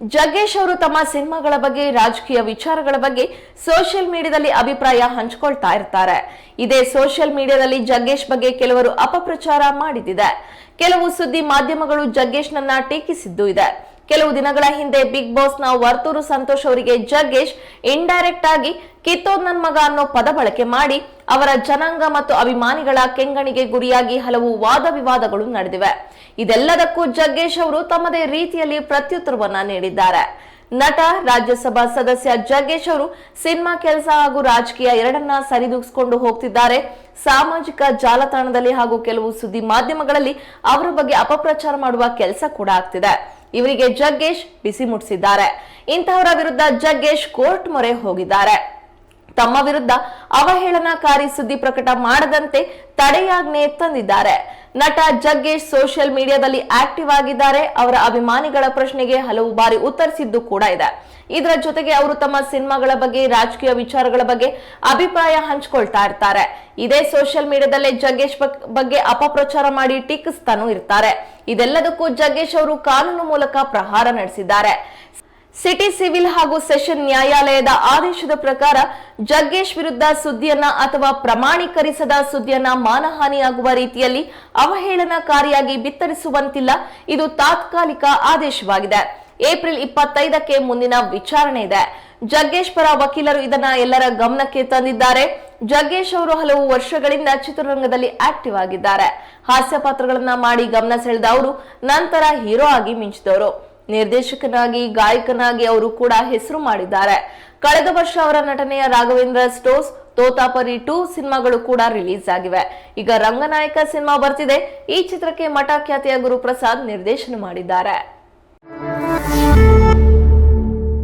ಜಗ್ಗೇಶ್ ಅವರು ತಮ್ಮ ಸಿನಿಮಾಗಳ ಬಗ್ಗೆ, ರಾಜಕೀಯ ವಿಚಾರಗಳ ಬಗ್ಗೆ ಸೋಷಿಯಲ್ ಮೀಡಿಯಾದಲ್ಲಿ ಅಭಿಪ್ರಾಯ ಹಂಚಿಕೊಳ್ತಾ ಇರ್ತಾರೆ. ಇದೇ ಸೋಷಿಯಲ್ ಮೀಡಿಯಾದಲ್ಲಿ ಜಗ್ಗೇಶ್ ಬಗ್ಗೆ ಕೆಲವರು ಅಪಪ್ರಚಾರ ಮಾಡಿದಿದೆ ಕೆಲವು ಸುದ್ದಿ ಮಾಧ್ಯಮಗಳು ಜಗ್ಗೇಶ್ನನ್ನ ಟೀಕಿಸಿದ್ದು ಇದೆ. ಕೆಲವು ದಿನಗಳ ಹಿಂದೆ ಬಿಗ್ ಬಾಸ್ನ ವರ್ತೂರು ಸಂತೋಷ್ ಅವರಿಗೆ ಜಗ್ಗೇಶ್ ಇಂಡೈರೆಕ್ಟ್ ಆಗಿ ಕಿತ್ತೋದ್ ನನ್ ಮಗ ಅನ್ನೋ ಪದ ಬಳಕೆ ಮಾಡಿ ಅವರ ಜನಾಂಗ ಮತ್ತು ಅಭಿಮಾನಿಗಳ ಕೆಂಗಣಿಗೆ ಗುರಿಯಾಗಿ ಹಲವು ವಾದ ವಿವಾದಗಳು ನಡೆದಿವೆ. ಇದೆಲ್ಲದಕ್ಕೂ ಜಗ್ಗೇಶ್ ಅವರು ತಮ್ಮದೇ ರೀತಿಯಲ್ಲಿ ಪ್ರತ್ಯುತ್ತರವನ್ನ ನೀಡಿದ್ದಾರೆ. ನಟ, ರಾಜ್ಯಸಭಾ ಸದಸ್ಯ ಜಗ್ಗೇಶ್ ಅವರು ಸಿನಿಮಾ ಕೆಲಸ ಹಾಗೂ ರಾಜಕೀಯ ಎರಡನ್ನ ಸರಿದೂಗಿಸಿಕೊಂಡು ಹೋಗ್ತಿದ್ದಾರೆ. ಸಾಮಾಜಿಕ ಜಾಲತಾಣದಲ್ಲಿ ಹಾಗೂ ಕೆಲವು ಸುದ್ದಿ ಮಾಧ್ಯಮಗಳಲ್ಲಿ ಅವರ ಬಗ್ಗೆ ಅಪಪ್ರಚಾರ ಮಾಡುವ ಕೆಲಸ ಕೂಡ ಆಗ್ತಿದೆ. ಇವರಿಗೆ ಜಗ್ಗೇಶ್ ಬಿಸಿ ಮುಟ್ಟಿಸಿದ್ದಾರೆ. ಇಂತಹವರ ವಿರುದ್ಧ ಜಗ್ಗೇಶ್ ಕೋರ್ಟ್ ಮೊರೆ ಹೋಗಿದ್ದಾರೆ. ತಮ್ಮ ವಿರುದ್ಧ ಅವಹೇಳನಕಾರಿ ಸುದ್ದಿ ಪ್ರಕಟ ಮಾಡದಂತೆ ತಡೆಯಾಜ್ಞೆ ತಂದಿದ್ದಾರೆ. ನಟ ಜಗ್ಗೇಶ್ ಸೋಷಿಯಲ್ ಮೀಡಿಯಾದಲ್ಲಿ ಆಕ್ಟಿವ್ ಆಗಿದ್ದಾರೆ. ಅವರ ಅಭಿಮಾನಿಗಳ ಪ್ರಶ್ನೆಗೆ ಹಲವು ಬಾರಿ ಉತ್ತರಿಸಿದ್ದು ಕೂಡ ಇದೆ. ಇದರ ಜೊತೆಗೆ ಅವರು ತಮ್ಮ ಸಿನಿಮಾಗಳ ಬಗ್ಗೆ, ರಾಜಕೀಯ ವಿಚಾರಗಳ ಬಗ್ಗೆ ಅಭಿಪ್ರಾಯ ಹಂಚಿಕೊಳ್ತಾ ಇರ್ತಾರೆ. ಇದೇ ಸೋಷಿಯಲ್ ಮೀಡಿಯಾದಲ್ಲೇ ಜಗ್ಗೇಶ್ ಬಗ್ಗೆ ಅಪಪ್ರಚಾರ ಮಾಡಿ ಟೀಕಿಸ್ತಾನೂ ಇರ್ತಾರೆ. ಇದೆಲ್ಲದಕ್ಕೂ ಜಗ್ಗೇಶ್ ಅವರು ಕಾನೂನು ಮೂಲಕ ಪ್ರಹಾರ ನಡೆಸಿದ್ದಾರೆ. ಸಿಟಿ ಸಿವಿಲ್ ಹಾಗೂ ಸೆಷನ್ ನ್ಯಾಯಾಲಯದ ಆದೇಶದ ಪ್ರಕಾರ ಜಗ್ಗೇಶ್ ವಿರುದ್ಧ ಸುದ್ದಿಯನ್ನ ಅಥವಾ ಪ್ರಮಾಣೀಕರಿಸದ ಸುದ್ದಿಯನ್ನ ಮಾನಹಾನಿಯಾಗುವ ರೀತಿಯಲ್ಲಿ ಅವಹೇಳನಕಾರಿಯಾಗಿ ಬಿತ್ತರಿಸುವಂತಿಲ್ಲ. ಇದು ತಾತ್ಕಾಲಿಕ ಆದೇಶವಾಗಿದೆ. ಏಪ್ರಿಲ್ ಇಪ್ಪತ್ತೈದಕ್ಕೆ ಮುಂದಿನ ವಿಚಾರಣೆ ಇದೆ. ಜಗ್ಗೇಶ್ ಪರ ವಕೀಲರು ಇದನ್ನ ಎಲ್ಲರ ಗಮನಕ್ಕೆ ತಂದಿದ್ದಾರೆ. ಜಗ್ಗೇಶ್ ಅವರು ಹಲವು ವರ್ಷಗಳಿಂದ ಚಿತ್ರರಂಗದಲ್ಲಿ ಆಕ್ಟಿವ್ ಆಗಿದ್ದಾರೆ. ಹಾಸ್ಯ ಪಾತ್ರಗಳನ್ನ ಮಾಡಿ ಗಮನ ಸೆಳೆದ ಅವರು ನಂತರ ಹೀರೋ ಆಗಿ ಮಿಂಚಿದವರು. ನಿರ್ದೇಶಕನಾಗಿ, ಗಾಯಕನಾಗಿ ಅವರು ಕೂಡ ಹೆಸರು ಮಾಡಿದ್ದಾರೆ. ಕಳೆದ ವರ್ಷ ಅವರ ನಟನೆಯ ರಾಘವೇಂದ್ರ ಸ್ಟೋಸ್ ತೋತಾಪರಿ ಟೂ ಸಿನಿಮಾಗಳು ಕೂಡ ರಿಲೀಸ್ ಆಗಿವೆ. ಈಗ ರಂಗನಾಯಕ ಸಿನಿಮಾ ಬರ್ತಿದೆ. ಈ ಚಿತ್ರಕ್ಕೆ ಮಠ ಖ್ಯಾತಿಯ ಗುರುಪ್ರಸಾದ್ ನಿರ್ದೇಶನ ಮಾಡಿದ್ದಾರೆ.